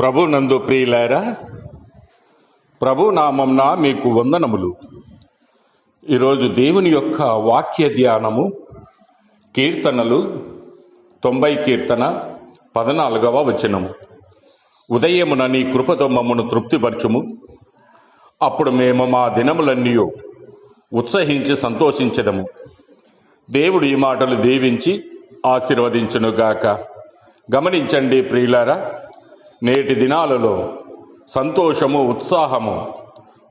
ప్రభు నందు ప్రియులారా ప్రభు నామంన మీకు వందనములు. ఈరోజు దేవుని యొక్క వాక్య ధ్యానము కీర్తనలు తొంభై కీర్తన పద్నాలుగవ వచనము. ఉదయమున నీ కృపతో మమ్మను తృప్తిపరచుము. అప్పుడు మేము మా దినములన్నీ ఉత్సహించి సంతోషించడము దేవుడు ఈ మాటలు దీవించి ఆశీర్వదించునుగాక. గమనించండి ప్రియులారా నేటి దినాలలో సంతోషము ఉత్సాహము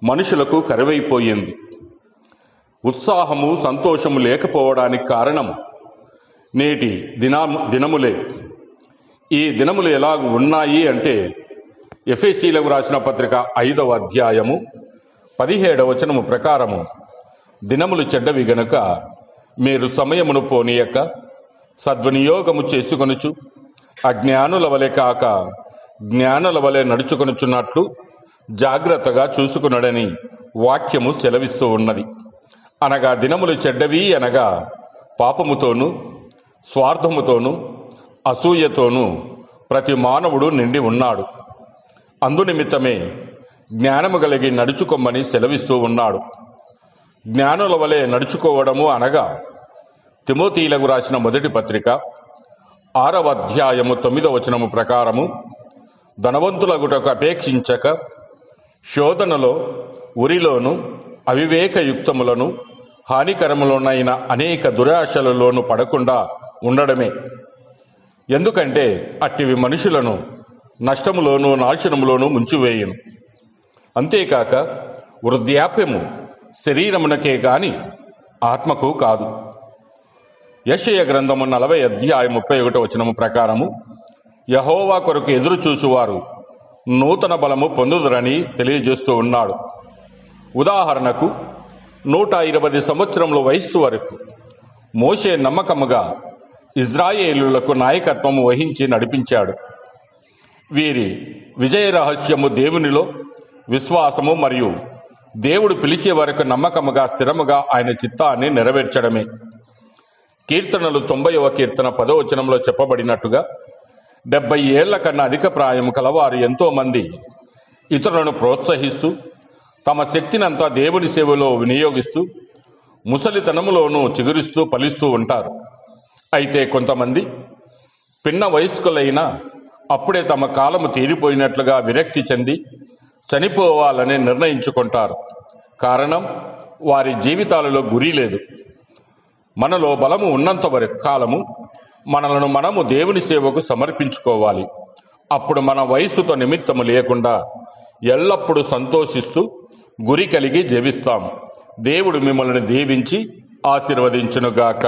మనుషులకు కరువైపోయింది. ఉత్సాహము సంతోషము లేకపోవడానికి కారణం నేటి దినా దినములే. ఈ దినములు ఎలా ఉన్నాయి అంటే ఎఫ్ఎసీలకు రాసిన పత్రిక ఐదవ అధ్యాయము పదిహేడవ వచనము ప్రకారము దినములు చెడ్డవి గనుక మీరు సమయమును పోనీయక సద్వినియోగము చేసుకొనుచు అజ్ఞానుల వలె కాక జ్ఞానుల వలె నడుచుకొనుచున్నట్లు జాగ్రత్తగా చూసుకునడని వాక్యము సెలవిస్తూ ఉన్నది. అనగా దినములు చెడ్డవి అనగా పాపముతోనూ స్వార్థముతోనూ అసూయతోనూ ప్రతి మానవుడు నిండి ఉన్నాడు. అందునిమిత్తమే జ్ఞానము కలిగి నడుచుకోమని సెలవిస్తూ ఉన్నాడు. జ్ఞానుల వలె నడుచుకోవడము అనగా తిమోతీలకు రాసిన మొదటి పత్రిక ఆరవ అధ్యాయము తొమ్మిదవ వచనము ప్రకారము ధనవంతులగుటకు అపేక్షించక శోధనలో ఉరిలోను అవివేకయుక్తములను హానికరములోనైన అనేక దురాశలలోను పడకుండా ఉండడమే. ఎందుకంటే అట్టివి మనుషులను నష్టములోనూ నాశనములోనూ ముంచివేయను. అంతేకాక వృద్ధాప్యము శరీరమునకే గాని ఆత్మకు కాదు. యశయ గ్రంథము నలభై అధ్యాయం ముప్పై ఒకటో వచనము ప్రకారము యహోవా కొరకు ఎదురు చూచువారు. నూతన బలము పొందుదురని తెలియజేస్తూ ఉన్నాడు. ఉదాహరణకు నూట ఇరవై సంవత్సరముల వయస్సు వరకు మోషే నమ్మకముగా ఇజ్రాయేలులకు నాయకత్వం వహించి నడిపించాడు. వీరి విజయ రహస్యము దేవునిలో విశ్వాసము మరియు దేవుడు పిలిచే వరకు నమ్మకముగా స్థిరముగా ఆయన చిత్తాన్ని నెరవేర్చడమే. కీర్తనలు తొంభైవ కీర్తన పదవచనంలో చెప్పబడినట్టుగా డెబ్బై ఏళ్ళ కన్నా అధిక ప్రాయం కలవారు ఎంతో మంది ఇతరులను ప్రోత్సహిస్తూ తమ శక్తినంతా దేవుని సేవలో వినియోగిస్తూ ముసలితనములోనూ చిగురిస్తూ ఫలిస్తూ ఉంటారు. అయితే కొంతమంది పిన్న వయస్కులైనా అప్పుడే తమ కాలము తీరిపోయినట్లుగా విరక్తి చెంది చనిపోవాలని నిర్ణయించుకుంటారు. కారణం వారి జీవితాలలో గురి లేదు. మనలో బలము ఉన్నంత వరకు కాలము మనలను మనము దేవుని సేవకు సమర్పించుకోవాలి. అప్పుడు మన వయస్సుతో నిమిత్తము లేకుండా ఎల్లప్పుడూ సంతోషిస్తూ గురి కలిగి జీవిస్తాం. దేవుడు మిమ్మల్ని దీవించి ఆశీర్వదించునుగాక.